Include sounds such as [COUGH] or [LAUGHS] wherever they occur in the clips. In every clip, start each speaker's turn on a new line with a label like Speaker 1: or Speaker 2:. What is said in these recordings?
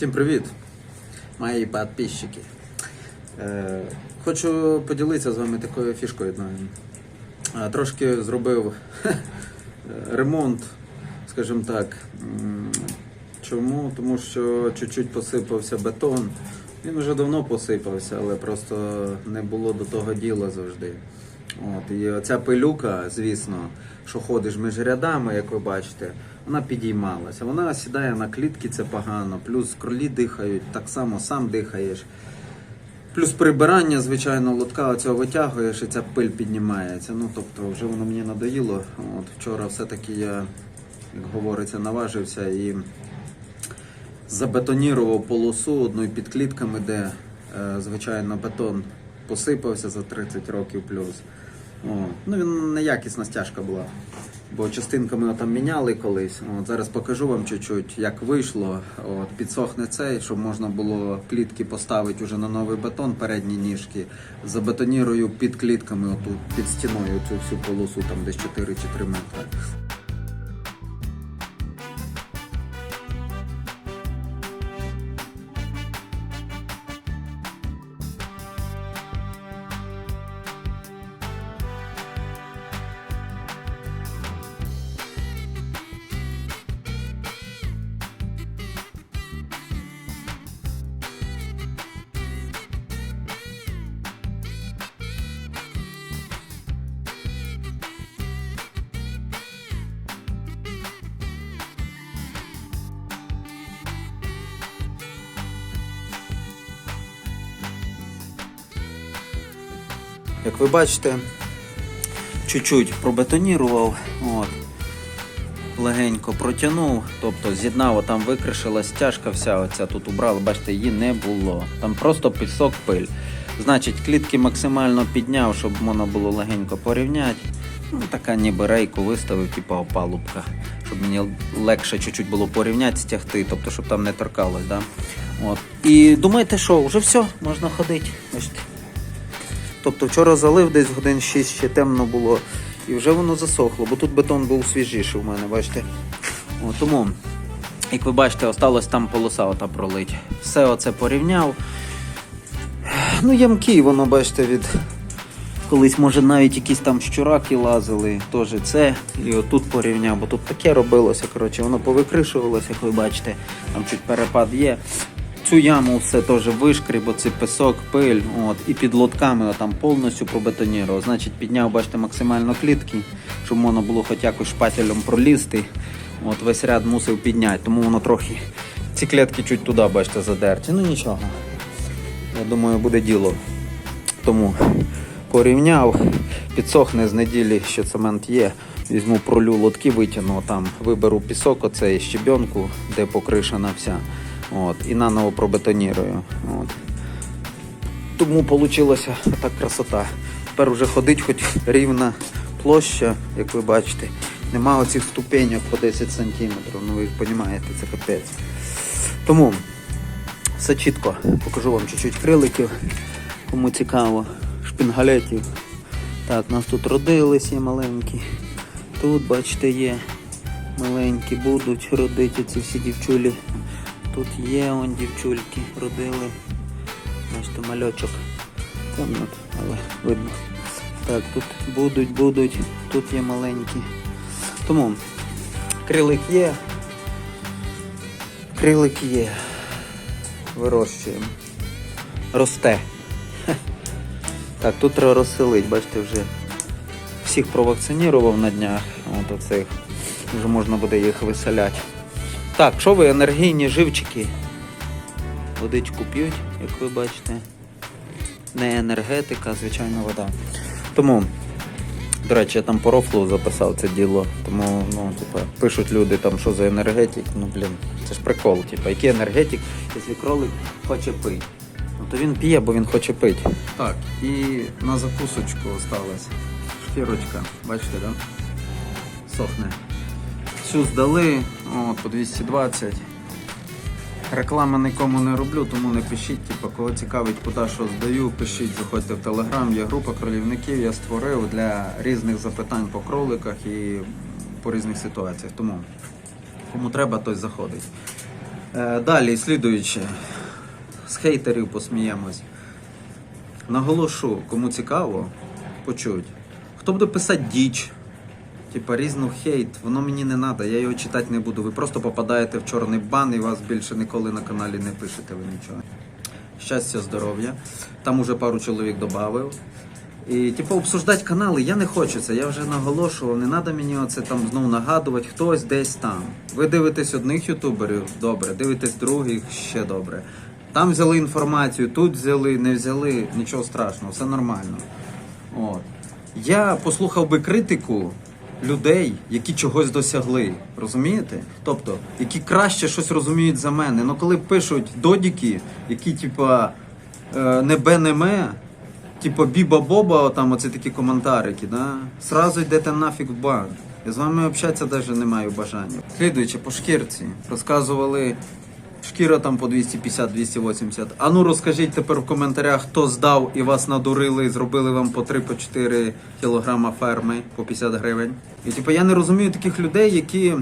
Speaker 1: Всім привіт, мої підписчики. Е, хочу поділитися з вами такою фішкою одною. Е, трошки зробив [LAUGHS] ремонт, скажімо так. Чому? Тому що чуть-чуть посипався бетон. Він вже давно посипався, але просто не було до того діла завжди. От, і оця пилюка, звісно, що ходиш між рядами, як ви бачите, вона підіймалася. Вона сідає на клітки, це погано. Плюс кролі дихають, так само сам дихаєш. Плюс прибирання, звичайно, лотка оцього витягуєш і ця пиль піднімається. Ну, тобто, вже воно мені надоїло. От вчора все-таки я, як говориться, наважився і забетонірував полосу одною під клітками, де, е, звичайно, бетон посипався за 30 років плюс. О, ну він неякісна стяжка була. Бо частинками там міняли колись. От зараз покажу вам чуть-чуть, як вийшло. От підсохне цей, щоб можна було клітки поставити уже на новий бетон, передні ніжки. Забетонірую під клітками, отут, під стіною цю всю полосу, там десь 4 чи 3 метри. Як ви бачите, чуть-чуть пробетонірував, от, легенько протягнув, тобто з'єднав, там викришила стяжка вся оця тут убрали, бачите, її не було. Там просто пісок пиль. Значить, клітки максимально підняв, щоб можна було легенько порівняти. Ну, така ніби рейку виставив, типу опалубка, щоб мені легше чуть-чуть було порівняти, стягти, тобто, щоб там не торкалось. Да? От. І думаєте, що, вже все, можна ходити. Бачите. Тобто вчора залив десь годин 6, ще темно було, і вже воно засохло, бо тут бетон був свіжіший у мене, бачите. О, тому, як ви бачите, осталась там полоса ота пролить. Все оце порівняв. Ну, ямки, воно, бачите, від. Колись, може, навіть якісь там щураки лазили, теж це. І отут порівняв, бо тут таке робилося, коротше, воно повикришувалося, як ви бачите, там чуть перепад є. Цю яму все теж вишкріб, оцей песок, пиль, от, і під лотками там повністю пробетонірував. Значить, підняв, бачите, максимально клітки, щоб можна було хоч якось шпателем пролізти. От весь ряд мусив підняти, тому воно трохи ці клітки чуть туди, бачите, задерті. Ну нічого. Я думаю, буде діло. Тому порівняв, підсохне з неділі, що цемент є. Візьму пролю лотки, витягну там, виберу пісок, оцей щебенку, де покришена вся. От, і наново пробетонірую. От. Тому вийшла така красота. Тепер вже ходить хоч рівна площа, як ви бачите. Нема оцих ступеньок по 10 сантиметрів. Ну ви ж розумієте, це капець. Тому все чітко. Покажу вам чуть-чуть криликів, кому цікаво, шпінгалетів. Так, у нас тут родились є маленькі. Тут, бачите, є маленькі, будуть родити ці всі дівчулі. Тут є он дівчульки, родили. Бачите, мальочок. Темно, але видно. Так, тут будуть, будуть, тут є маленькі. Тому крилик є. Крилик є. Вирощуємо. Росте. Так, тут треба розселити, бачите, вже всіх провакцинував на днях. От оцих. Вже можна буде їх виселяти. Так, що ви енергійні живчики? Водичку п'ють, як ви бачите. Не енергетика, а звичайна вода. Тому, до речі, я там по рофлу записав це діло. Тому, ну, типа, пишуть люди там, що за енергетик. Ну, блін, це ж прикол, типа, який енергетик, якщо кролик хоче пити. Ну то він п'є, бо він хоче пити. Так, і на закусочку осталась шкірочка, бачите, да? Сохне. Всю здали, от, по 220. Реклами нікому не роблю, тому не пишіть, типу, кого цікавить, куди що здаю, пишіть, заходьте в Телеграм, є група кролівників, я створив для різних запитань по кроликах і по різних ситуаціях. Тому кому треба, той заходить. Е, далі, слідуючи. З хейтерів посміємось. Наголошу, кому цікаво, почуть. Хто буде писати діч, типа різну хейт, воно мені не треба, я його читати не буду. Ви просто попадаєте в чорний бан і вас більше ніколи на каналі не пишете ви нічого. Щастя, здоров'я. Там уже пару чоловік додав. І типу обсуждати канали я не хочу це. Я вже наголошував, не треба мені оце там знову нагадувати, хтось десь там. Ви дивитесь одних ютуберів, добре, дивитесь других ще добре. Там взяли інформацію, тут взяли, не взяли, нічого страшного, все нормально. От. Я послухав би критику людей, які чогось досягли. Розумієте? Тобто, які краще щось розуміють за мене. Ну коли пишуть додіки, які, типа, е, не бе не ме, типа Біба Боба, там оці такі коментарики, да? Сразу йдете нафіг в бан. Я з вами общатися навіть не маю бажання. Слідуючи по шкірці, розказували. Шкіра там по 250-280. А ну розкажіть тепер в коментарях, хто здав і вас надурили, і зробили вам по 3-4 кілограма ферми по 50 гривень. І типу я не розумію таких людей, які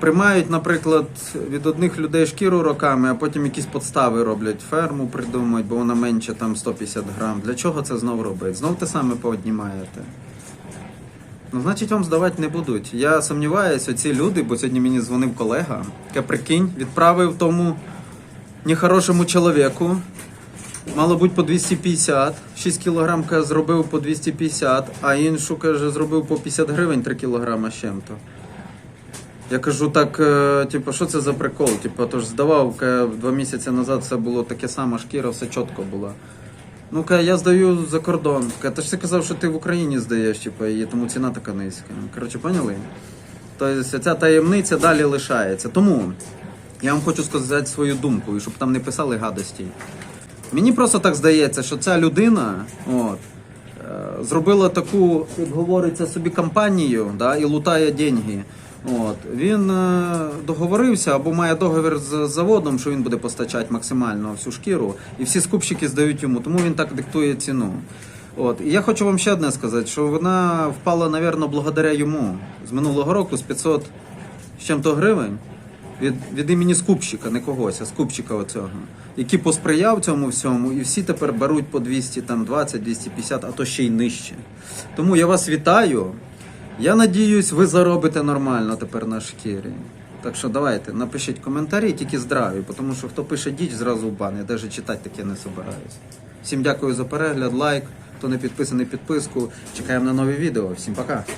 Speaker 1: приймають, наприклад, від одних людей шкіру роками, а потім якісь подстави роблять. Ферму придумають, бо вона менше там 150 грам. Для чого це знов робить? Знов те саме пооднімаєте. Ну, значить, вам здавати не будуть. Я сумніваюся, ці люди, бо сьогодні мені дзвонив колега, яка прикинь, відправив тому нехорошому чоловіку. Мало бути по 250, 6 кілограм каже, зробив по 250, а іншу каже, зробив по 50 гривень 3 кілограма з чим-то. Я кажу, так, е, типу, що це за прикол? Типу, то ж здавав, каже, два місяці назад все було таке саме, шкіра, все чітко було. Ну каже, я здаю за кордон. Каже, ти ж ти казав, що ти в Україні здаєш, типу, і тому ціна така низька. Коротше, поняли? Тобто ця таємниця далі лишається. Тому я вам хочу сказати свою думку, і щоб там не писали гадості. Мені просто так здається, що ця людина от, е, зробила таку, як говориться, собі кампанію да, і лутає деньги. От. Він е, договорився або має договір з заводом, що він буде постачати максимально всю шкіру, і всі скупщики здають йому, тому він так диктує ціну. От. І я хочу вам ще одне сказати, що вона впала, напевно, благодаря йому з минулого року з 500 з чим-то гривень від, від імені скупщика, не когось, а скупщика оцього, який посприяв цьому всьому, і всі тепер беруть по 200, там 20, 250, а то ще й нижче. Тому я вас вітаю. Я надіюсь, ви заробите нормально тепер на шкірі. Так що давайте, напишіть коментарі, тільки здраві, тому що хто пише діч, зразу в бан. Я навіть читати таке не собираюсь. Всім дякую за перегляд, лайк. Хто не підписаний, підписку. Чекаємо на нові відео. Всім пока.